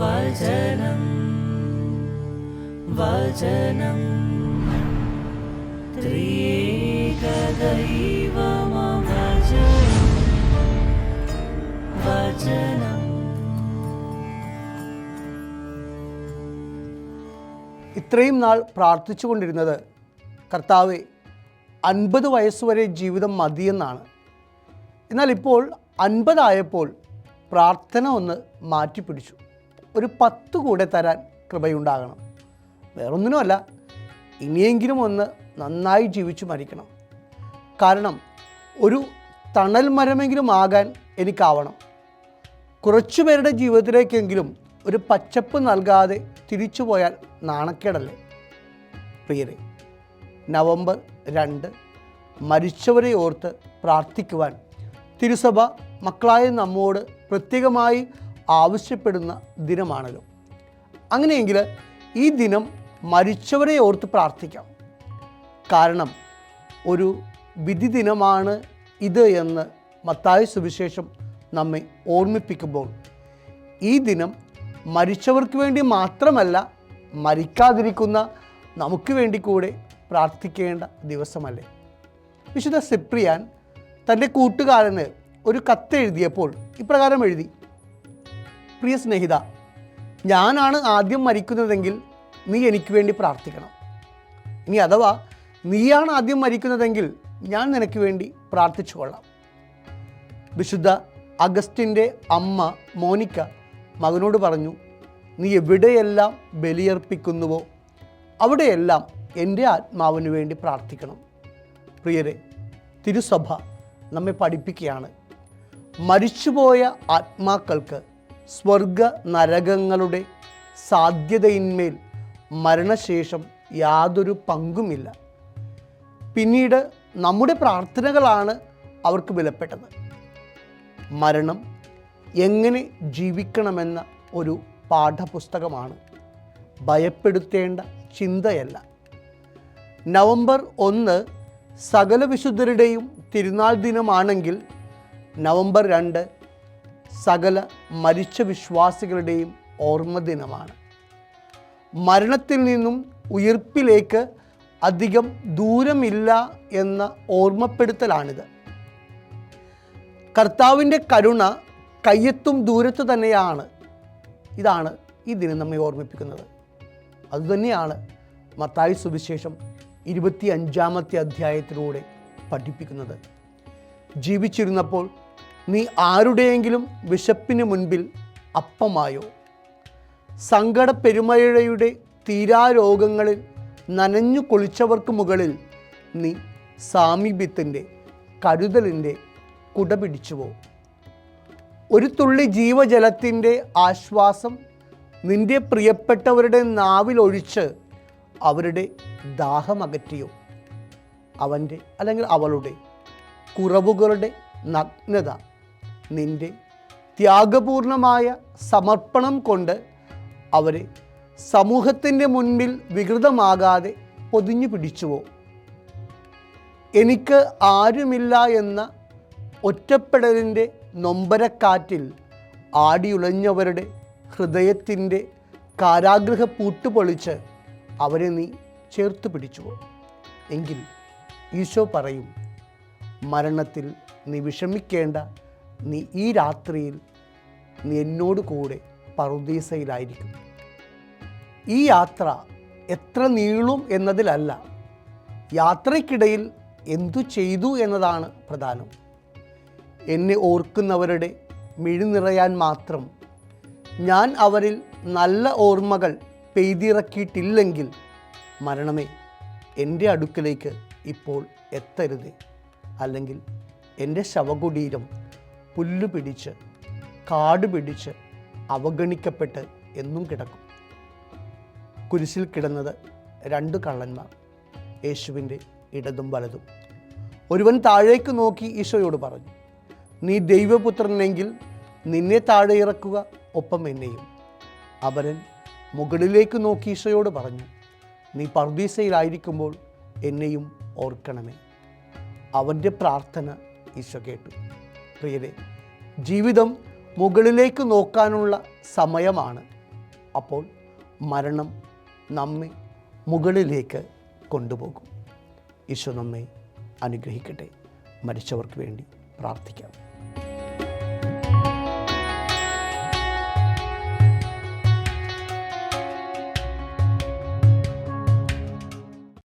വചനം വചനം. ത്രിയേകദൈവമവചനം വചനം. ഇത്രയും നാൾ പ്രാർത്ഥിച്ചു കൊണ്ടിരുന്നത് കർത്താവ് അൻപത് വയസ്സുവരെ ജീവിതം മതിയെന്നാണ്. എന്നാൽ ഇപ്പോൾ അൻപതായപ്പോൾ പ്രാർത്ഥന ഒന്ന് മാറ്റിപ്പിടിച്ചു. ഒരു പത്ത് കൂടെ തരാൻ കൃപയുണ്ടാകണം. വേറൊന്നിനുമല്ല ഇനിയെങ്കിലും ഒന്ന് നന്നായി ജീവിച്ചു മരിക്കണം. കാരണം ഒരു തണൽ മരമെങ്കിലും ആകാൻ എനിക്കാവണം. കുറച്ചു പേരുടെ ജീവിതത്തിലേക്കെങ്കിലും ഒരു പച്ചപ്പ് നൽകാതെ തിരിച്ചു പോയാൽ നാണക്കേടല്ലേ? പ്രിയരെ നവംബർ രണ്ട് മരിച്ചവരെ ഓർത്ത് പ്രാർത്ഥിക്കുവാൻ തിരുസഭ മക്കളായ നമ്മോട് പ്രത്യേകമായി ആവശ്യപ്പെടുന്ന ദിനമാണല്ലോ. അങ്ങനെയെങ്കിൽ ഈ ദിനം മരിച്ചവരെ ഓർത്ത് പ്രാർത്ഥിക്കാം. കാരണം ഒരു വിധി ദിനമാണ് ഇത് എന്ന് മത്തായ സുവിശേഷം നമ്മെ ഓർമ്മിപ്പിക്കുമ്പോൾ ഈ ദിനം മരിച്ചവർക്ക് വേണ്ടി മാത്രമല്ല മരിക്കാതിരിക്കുന്ന നമുക്ക് വേണ്ടി കൂടെ പ്രാർത്ഥിക്കേണ്ട ദിവസമല്ലേ? വിശുദ്ധ സിപ്രിയാൻ തന്റെ കൂട്ടുകാരന് ഒരു കത്തെഴുതിയപ്പോൾ ഇപ്രകാരം എഴുതി പ്രിയ സ്നേഹിത ഞാനാണ് ആദ്യം മരിക്കുന്നതെങ്കിൽ നീ എനിക്ക് വേണ്ടി പ്രാർത്ഥിക്കണം. ഇനി അഥവാ നീയാണ് ആദ്യം മരിക്കുന്നതെങ്കിൽ ഞാൻ നിനക്ക് വേണ്ടി പ്രാർത്ഥിച്ചു കൊള്ളാം. വിശുദ്ധ അഗസ്റ്റിന്റെ അമ്മ മോനിക്ക മകനോട് പറഞ്ഞു നീ എവിടെയെല്ലാം ബലിയർപ്പിക്കുന്നുവോ അവിടെയെല്ലാം എന്റെ ആത്മാവിന് വേണ്ടി പ്രാർത്ഥിക്കണം. പ്രിയരെ തിരുസഭ നമ്മെ പഠിപ്പിക്കുകയാണ്. മരിച്ചുപോയ ആത്മാക്കൾക്ക് സ്വർഗ നരകങ്ങളുടെ സാധ്യതയിന്മേൽ മരണശേഷം യാതൊരു പങ്കുമില്ല. പിന്നീട് നമ്മുടെ പ്രാർത്ഥനകളാണ് അവർക്ക് വിലപ്പെട്ടത്. മരണം എങ്ങനെ ജീവിക്കണമെന്ന ഒരു പാഠപുസ്തകമാണ്. ഭയപ്പെടുത്തേണ്ട ചിന്തയല്ല. നവംബർ ഒന്ന് സകല വിശുദ്ധരുടെയും തിരുനാൾ ദിനമാണെങ്കിൽ നവംബർ രണ്ട് സകല മരിച്ച വിശ്വാസികളുടെയും ഓർമ്മ ദിനമാണ്. മരണത്തിൽ നിന്നും ഉയർപ്പിലേക്ക് അധികം ദൂരമില്ല എന്ന ഓർമ്മപ്പെടുത്തലാണിത്. കർത്താവിന്റെ കരുണ കയ്യെത്തും ദൂരത്ത് തന്നെയാണ്. ഇതാണ് ഈ ദിനം നമ്മെ ഓർമ്മിപ്പിക്കുന്നത്. അതുതന്നെയാണ് മത്തായി സുവിശേഷം ഇരുപത്തി അഞ്ചാമത്തെ അധ്യായത്തിലൂടെ പഠിപ്പിക്കുന്നത്. ജീവിച്ചിരുന്നപ്പോൾ നീ ആരുടെയെങ്കിലും വിശപ്പിന് മുൻപിൽ അപ്പമായോ? സങ്കട പെരുമഴയുടെ തീരാരോഗങ്ങളിൽ നനഞ്ഞു കൊളിച്ചവർക്ക് മുകളിൽ നീ സാമീപ്യത്തിന്റെ കരുതലിന്റെ കുട പിടിച്ചുവോ? ഒരു തുള്ളി ജീവജലത്തിന്റെ ആശ്വാസം നിന്റെ പ്രിയപ്പെട്ടവരുടെ നാവിലൊഴിച്ച് അവരുടെ ദാഹമകറ്റിയോ അവന്റെ അല്ലെങ്കിൽ അവളുടെ കുറവുകളുടെ നഗ്നത നിന്റെ ത്യാഗപൂർണമായ സമർപ്പണം കൊണ്ട് അവരെ സമൂഹത്തിന്റെ മുൻപിൽ വികൃതമാകാതെ പൊതിഞ്ഞു പിടിച്ചുവോ? എനിക്ക് ആരുമില്ല എന്ന ഒറ്റപ്പെടലിന്റെ നൊമ്പരക്കാറ്റിൽ ആടിയുളഞ്ഞവരുടെ ഹൃദയത്തിന്റെ കാരാഗ്രഹ പൂട്ടുപൊളിച്ച് അവരെ നീ ചേർത്ത് പിടിച്ചുവോ? എങ്കിൽ ഈശോ പറയും മരണത്തിൽ നീ വിഷമിക്കേണ്ട നീ ഈ രാത്രിയിൽ നീ എന്നോട് കൂടെ പറുദീസയിലായിരിക്കും. ഈ യാത്ര എത്ര നീളും എന്നതിലല്ല യാത്രയ്ക്കിടയിൽ എന്തു ചെയ്തു എന്നതാണ് പ്രധാനം. എന്നെ ഓർക്കുന്നവരുടെ മിഴി നിറയാൻ മാത്രം ഞാൻ അവരിൽ നല്ല ഓർമ്മകൾ പെയ്തിറക്കിയിട്ടില്ലെങ്കിൽ മരണമേ എന്റെ അടുക്കലേക്ക് ഇപ്പോൾ എത്തരുത്. അല്ലെങ്കിൽ എന്റെ ശവകുടീരം പുല്ലു പിടിച്ച് കാട് പിടിച്ച് അവഗണിക്കപ്പെട്ട് എന്നും കിടക്കും. കുരിശിൽ കിടന്നത് രണ്ട് കള്ളന്മാർ യേശുവിന്റെ ഇടതും വലതും. ഒരുവൻ താഴേക്ക് നോക്കി ഈശോയോട് പറഞ്ഞു നീ ദൈവപുത്രനെങ്കിൽ നിന്നെ താഴെ ഇറക്കുക ഒപ്പം എന്നെയും. അപരൻ മുകളിലേക്ക് നോക്കി ഈശോയോട് പറഞ്ഞു നീ പർദീസയിലായിരിക്കുമ്പോൾ എന്നെയും ഓർക്കണമേ. അവന്റെ പ്രാർത്ഥന ഈശോ കേട്ടു. പ്രിയരെ ജീവിതം മുകളിലേക്ക് നോക്കാനുള്ള സമയമാണ്. അപ്പോൾ മരണം നമ്മെ മുകളിലേക്ക് കൊണ്ടുപോകും. ഈശോ നമ്മെ അനുഗ്രഹിക്കട്ടെ. മരിച്ചവർക്ക് വേണ്ടി പ്രാർത്ഥിക്കാം.